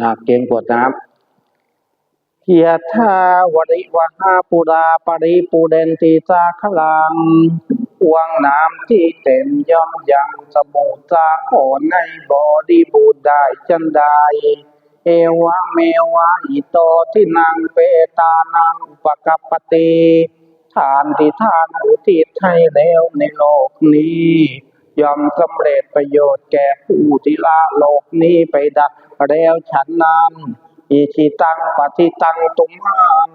นาเก่งกวดน้ำเทียทาวริวหาปุราปริปูเดนติสาขลังวังน้ำที่เต็มย่อมยังสมุทรสาครในบอดีบูดได้จันไดเอวะเมวะอิโตที่นางเปตานังอุปกัปปติทานที่ทานอุทิศให้แล้วในโลกนี้ ย่อมสำเร็จประโยชน์แก่ผู้ที่ละโลกนี้ไปดักแล้วฉันนั้นอิชิตังปฏิตังตุมหัง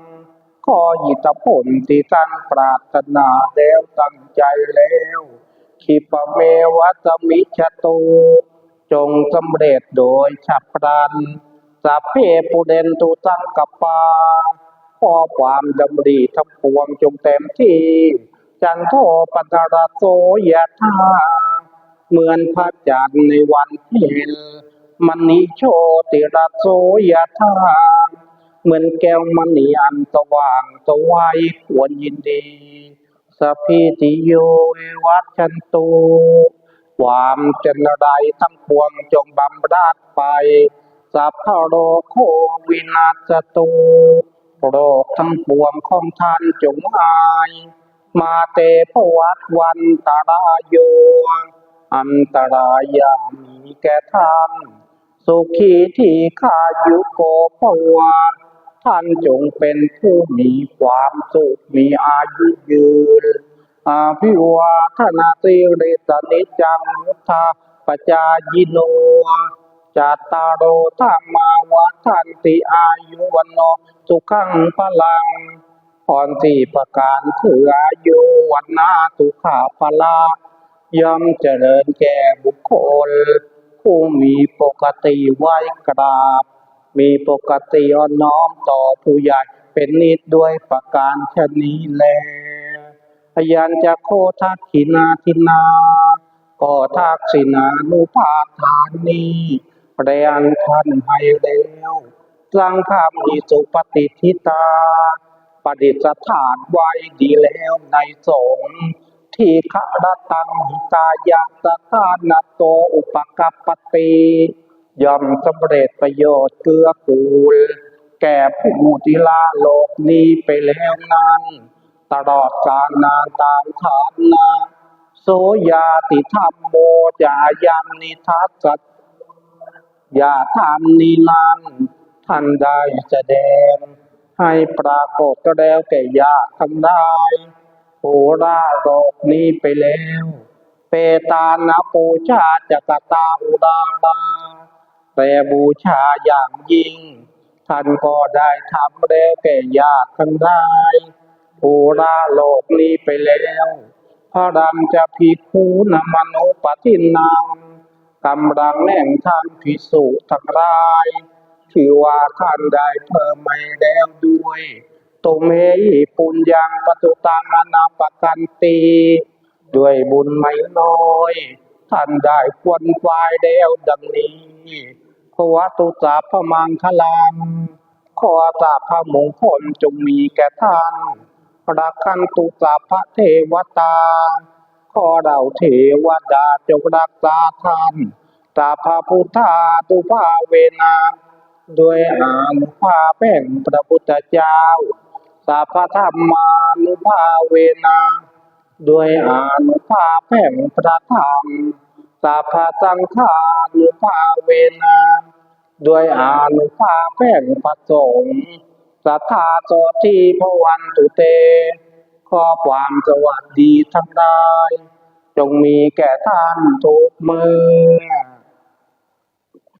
ขอหิตผลที่ท่านปรารถนาแล้วตั้งใจแล้วคิปเมวัตมิชโตจงสำเร็จโดยฉับพลันสัพเพปุเรนตุสังกปปาขอความดำริทั้งปวงจงเต็มที่ จันโทปัตระโสยะธา เหมือนพระจันทร์ในวันเพ็ญมณีโชติระโสยะธาเหมือนแก้วมณีอันสว่างสวัยควรยินดีสพพิติโยวัชชันตุความเจนใดทั้งปวงจงบำราดไปสัพพโรโควินาศตุโรคทั้งปวงของท่านจงหาย มาเตภวัตวันตารายโย อันตรายามีแก่ท่าน สุขีที่ขายุโกภวะท่านจงเป็นผู้มีความสุขมีอายุยืนอาภิวาทนาสิริสนิจจังมุทาปจายิโนจัตตารโอธรรมาวัฏันติอายุวันโนสุขังพลังพรสี่ประการคืออายุวันนาสุขาพลา ย่อมเจริญแก่บุคคล ผู้มีปกติไหวกราบ มีปกติอ่อนน้อมต่อผู้ใหญ่เป็นนิดด้วยประการชนี้แลพยัญจะโคทักขินาทินาก็ทักษินานุภาทานนี้เรียนท่านให้แล้วสร้างคำนิสุปฏิทิตาปฏิสถานไว้ดีแล้วในสงฆ์ ที่ขรตังหิตายะสถานาโตอุปกัปปติย่อมสำเร็จประโยชน์เกื้อกูล แก่ผู้ที่ละโลกนี้ไปแล้วนั้นตลอดกาลนานตามฐานนาโสยาติธรรมโมจายังนิทัสสตอย่าทำนี้นั้นท่านได้แสดง ให้ปรากฏแล้วแก่ญาติทั้งได้ โหราโรคนี้ไปแล้ว เปตานาปูชาจักตาอุดาราแต่บูชาอย่างยิ่ง ท่านก็ได้ทำแล้วแก่ญาติทั้งได้โหราโลกนี้ไปแล้วพระรังจะพิคูนมโนปทินังกำลังแห่งท่านพิสุทั้งหลายที่ว่าท่านได้เพิ่มไม่แล้วด้วย ตุเมหิปุญญังปตุตังอนาปกันตีด้วยบุญไม่น้อย ท่านได้ควนควายแล้วดังนี้ภวตุสาพมังคลังขอสาพมงคลจงมีแก่ท่านรักขันตุสาพเทวตา ขอเราเทวดาจงรักษาท่านตาพาพุทธาตุภาเวนาด้วยอานุภาพแห่งพระพุทธเจ้า สาพพธรรมานุภาเวนาด้วยอานุภาพแห่งพระธรรมสาพพสังฆานุภาเวนาด้วยอานุภาพแห่งพระสงฆ์สัทธาโสทีพวันตุเตขอความสวัสดีทั้งหลายจงมีแก่ท่านทุกเมื่อ